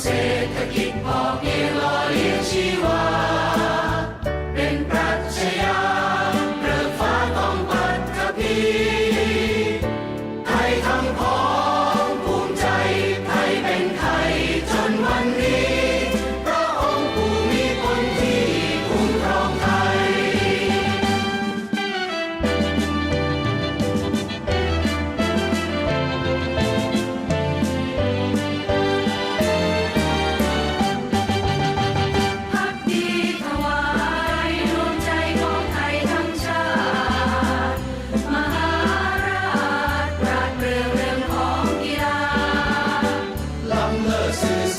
เศรษฐกิจพอเพียงลอย ล้